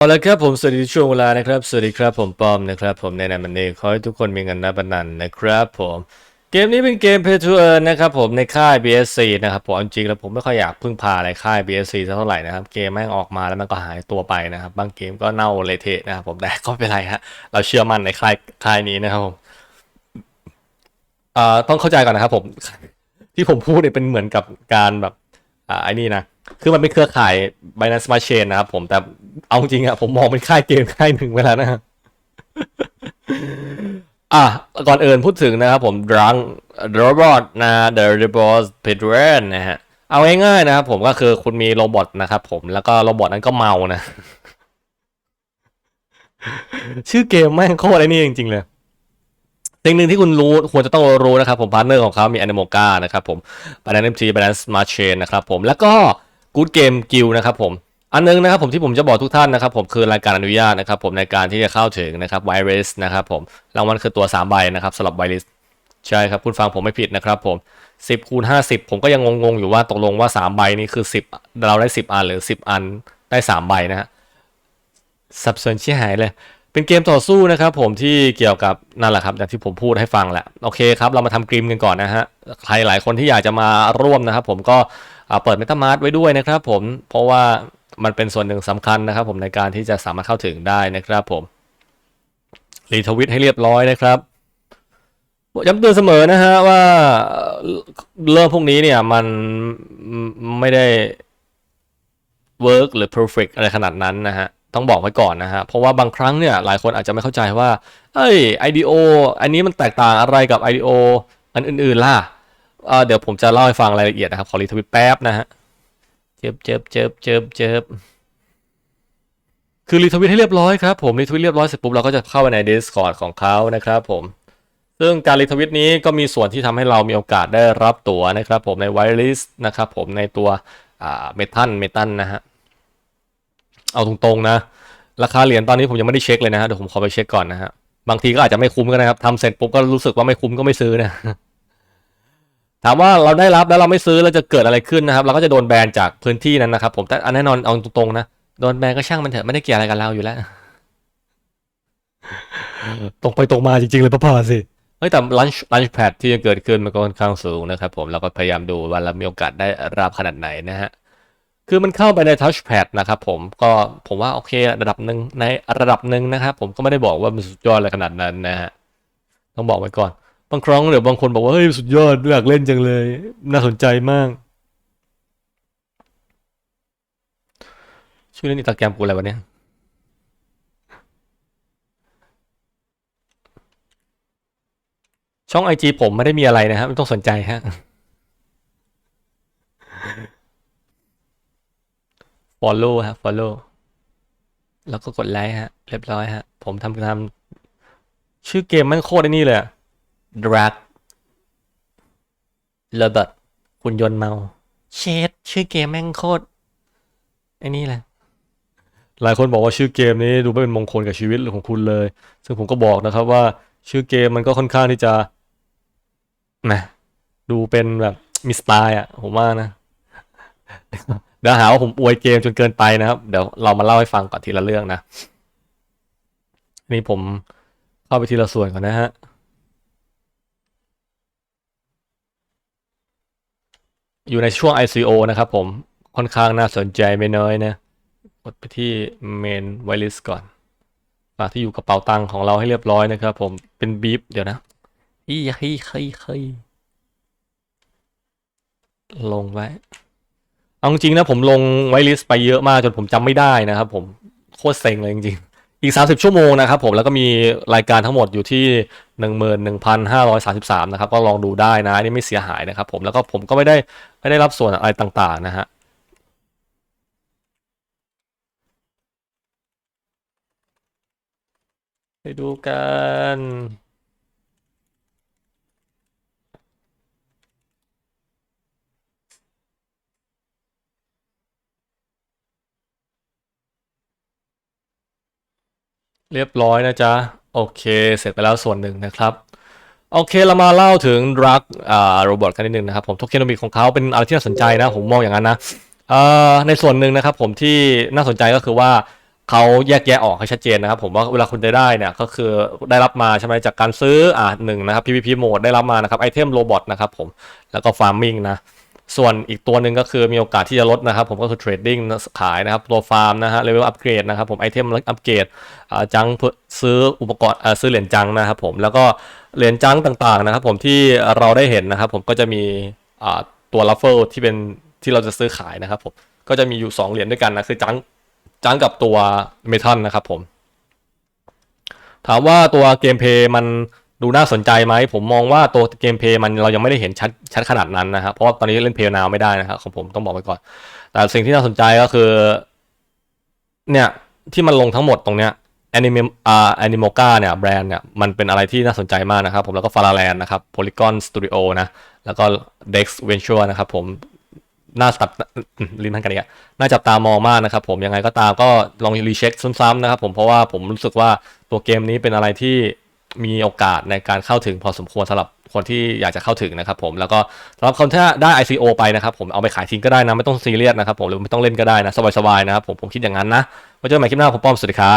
เอาละครับผมสวัสดีช่วงเวลานะครับสวัสดีครับผมปอมนะครับผมในนามมันเองขอให้ทุกคนมีเงินนับนันนะครับผมเกมนี้เป็นเกม Pay to Earn นะครับผมในค่าย BSC นะครับผมจริงๆแล้วผมไม่ค่อยอยากพึ่งพาอะไรค่าย BSC เท่าไหร่นะครับเกมแม่งออกมาแล้วมันก็หายตัวไปนะครับบางเกมก็เน่าเละเทะนะครับผมแต่ก็ไม่เป็นไรฮะเราเชื่อมั่นในค่ายค่ายนี้นะครับผมเอ่อต้องเข้าใจก่อนนะครับผมที่ผมพูดเนี่ยเป็นเหมือนกับการแบบอ่าไอ้นี่นะคือมันเป็นเครือข่าย Binance Smart Chain นะครับผมแต่ เอาจริงอะผมมองเป็นค่ายเกมค่ายหนึ่งไปแล้วนะอะก่อนอื่นพูดถึงนะครับผมดังโรบอทนะ The Robot p e d r e n นะฮะเอาง่ายๆนะครับผมก็คือคุณมีโรบอทนะครับผมแล้วก็โรบอทนั้นก็เมานะ ชื่อเกมแม่งโคตรไอ้นี่จริงๆเลยสิ่งหนึ่งที่คุณรู้ควรจะต้องรู้นะครับผมพาร์ทเนอร์ของเขามี Animoca นะครับผม Binance MT Binance Smart Chain นะครับผมแล้วก็ Good Game Guild นะครับผม อันนึงนะครับผมที่ผมจะบอกทุกท่านนะครับผมคือรายการอนุญาตนะครับผมในการที่จะเข้าถึงนะครับไวรัสนะครับผมรางวัลคือตัว 3 ใบนะครับสำหรับไวรัสใช่ครับคุณฟังผมไม่ผิดนะครับผม 10คูณ50 ผมก็ยังงงๆอยู่ว่าตกลงว่า 3 ใบนี้คือ 10 เราได้ 10 อันหรือ 10 อันได้ 3 ใบนะฮะสับสนชิบหายเลย เป็นเกมต่อสู้นะครับผมที่เกี่ยวกับนั่นแหละครับอย่างที่ผมพูดให้ฟังแหละโอเคครับเรามาทำกริมกันก่อนนะฮะใครหลายคนที่อยากจะมาร่วมนะครับผมก็เปิดเมตามาร์ไว้ด้วยนะครับผมเพราะว่า มันเป็นส่วนหนึ่งสำคัญนะครับ ผมในการที่จะสามารถเข้าถึงได้นะครับผมรีทวิตให้เรียบร้อยนะครับย้ำเตือนเสมอนะฮะว่าเรื่องพวกนี้เนี่ยมันไม่ได้ work หรือ perfect อะไรขนาดนั้นนะฮะต้องบอกไว้ก่อนนะฮะ เพราะว่าบางครั้งเนี่ยหลายคนอาจจะไม่เข้าใจว่า เอ้ย IDO อันนี้มันแตกต่างอะไรกับ IDO อันอื่นๆล่ะเดี๋ยวผมจะเล่าให้ฟังรายละเอียดนะครับ ขอรีทวิตแป๊บนะฮะ เจ็บเจ็บเจ็บเจ็บเจ็บคือรีทวิตให้เรียบร้อยครับผมรีทวิตเรียบร้อยเสร็จปุ๊บเราก็จะเข้าไปใน Discord ของเขานะครับผมซึ่งการรีทวิตนี้ก็มีส่วนที่ทำให้เรามีโอกาสได้รับตั๋วนะครับผมในไวริสนะครับผมในตัวอ่าเมทันเมทันนะฮะเอาตรงๆนะ ราคาเหรียญตอนนี้ผมยังไม่ได้เช็คเลยนะฮะเดี๋ยวผมขอไปเช็คก่อนนะฮะบางทีก็อาจจะไม่คุ้มก็นะครับทำเสร็จปุ๊บก็รู้สึกว่าไม่คุ้มก็ไม่ซื้อนะ ถามว่าเราได้รับแล้วเราไม่ซื้อแล้วจะเกิดอะไรขึ้นนะครับ เราก็จะโดนแบนจากพื้นที่นั้นนะครับ ผมแต่อันแน่นอนเอาตรงๆนะโดนแบนก็ช่างมันเถอะไม่ได้เกี่ยวอะไรกับเราอยู่แล้วตรงไปตรงมาจริงๆเลยพ่อพาสิเฮ้ยแต่ลันช์ลันช์แพดที่จะเกิดขึ้นมันก็ค่อนข้างสูงนะครับผมเราก็พยายามดูว่าเรามีโอกาสได้รับขนาดไหนนะฮะคือมันเข้าไปใน touchpad นะครับผมก็ผมว่าโอเคระดับหนึ่งในระดับหนึ่งนะครับผมก็ไม่ได้บอกว่ามันสุดยอดอะไรขนาดนั้นนะฮะต้องบอกไว้ก่อน บางครั้งเดี๋ยวบางคนบอกว่าเฮ้ยสุดยอดอยากเล่นจังเลย น่าสนใจมาก ชื่อเล่นอินสตาแกรมกูอะไรวะเนี่ยช่องไอจีผมไม่ได้มีอะไรนะครับไม่ต้องสนใจฮะ follow ฮะ follow แล้วก็กดไลค์ฮะ เรียบร้อยฮะ ผมทำทำชื่อเกมมันโคตรไอ้นี่เลยอะ drag ระเบิดคุณยนต์เมา เชดชื่อเกมแม่งโคตรไอ้นี่แหละ หลายคนบอกว่าชื่อเกมนี้ดูไม่เป็นมงคลกับชีวิตของคุณเลย ซึ่งผมก็บอกนะครับว่าชื่อเกมมันก็ค่อนข้างที่จะแหมดูเป็นแบบมีสไตล์อะ ผมว่านะ เดี๋ยวหาว่าผมอวยเกมจนเกินไปนะครับ เดี๋ยวเรามาเล่าให้ฟังก่อนทีละเรื่องนะ นี่ผมเข้าไปทีละส่วนก่อนนะฮะ อยู่ในช่วง ICO นะครับผม ค่อนข้างน่าสนใจไม่น้อยนะ กดไปที่ main whitelist ก่อนฝากที่อยู่กระเป๋าตังค์ของเราให้เรียบร้อยนะครับผม เป็นบีฟเดี๋ยวนะฮีฮี่ฮี่ฮี่ลงไว้ เอาจริงๆนะผมลงไวลิสไปเยอะมากจนผมจำไม่ได้นะครับผม โคตรเซ็งเลยจริงๆ อีก 30 ชั่วโมงนะครับผมแล้วก็มีรายการทั้งหมดอยู่ที่ 11,533 นะครับ ก็ลองดูได้นะนี่ไม่เสียหายนะครับผมแล้วก็ผมก็ไม่ได้ ไม่ได้รับส่วนอะไรต่างๆนะฮะไปดูกันเรียบร้อยนะจ๊ะ โอเค เสร็จไปแล้วส่วนหนึ่งนะครับ โอเคเรามาเล่าถึงรักอ่าโรบอทกันนิดนึงนะครับผมโทเคนมิกของเขาเป็นอะไรที่น่าสนใจนะ ผมมองอย่างนั้นนะเอ่อในส่วนหนึ่งนะครับผมที่น่าสนใจก็คือว่าเขาแยกแยะออกให้ชัดเจนนะครับ ผมว่าเวลาคุณได้ได้เนี่ยก็คือได้รับมาใช่ไหมจากการซื้ออ่าหนึ่งนะครับ PVP โหมดได้รับมานะครับไอเทมโรบอทนะครับผมแล้วก็ฟาร์มิงนะ ส่วนอีกตัวหนึ่งก็คือมีโอกาสที่จะลดนะครับ ผมก็คือเทรดดิ้งขายนะครับ ตัวฟาร์มนะฮะเลเวลอัปเกรดนะครับผมไอเทมอัปเกรดจังซื้ออุปกรณ์ซื้อเหรียญจังนะครับผมแล้วก็เหรียญจังต่างๆนะครับผมที่เราได้เห็นนะครับ ผมก็จะมีตัวลัฟเฟิลที่เป็นที่เราจะซื้อขายนะครับผมก็จะมีอยู่ 2 เหรียญด้วยกันนะคือจังจังกับตัวเมทัลนะครับผมถามว่าตัวเกมเพย์มัน ดูน่าสนใจไหมผมมองว่าตัวเกมเพย์มันเรายังไม่ได้เห็นชัดชัดขนาดนั้นนะครับเพราะว่าตอนนี้เล่นเพย์นาวไม่ได้นะครับของผมต้องบอกไว้ก่อน แต่สิ่งที่น่าสนใจก็คือ เนี่ยที่มันลงทั้งหมดตรงเนี้ยแอนิเมอ่าแอนิโมกาเนี่ยแบรนด์เนี่ยมันเป็นอะไรที่น่าสนใจมากนะครับผมแล้วก็ฟาราแลนด์นะครับโพลีกอนสตูดิโอนะ แล้วก็ Dex Venture นะครับผมน่าจับลิ้นพันกันอีกอะน่าจับตามองมากนะครับผมยังไงก็ตามก็ลองรีเช็คซ้ำๆนะครับผมเพราะว่าผมรู้สึกว่าตัวเกมนี้เป็นอะไรที่ มีโอกาสในการเข้าถึงพอสมควรสำหรับคนที่อยากจะเข้าถึงนะครับผมแล้วก็สำหรับคนที่ได้ ICO ไปนะครับผมเอาไปขายทิ้งก็ได้นะ ไม่ต้องซีเรียสนะครับผมหรือไม่ต้องเล่นก็ได้นะ สบายๆนะครับผมผมคิดอย่างนั้นนะไว้เจอกันใหม่คลิปหน้าผมป้อมสวัสดีครับ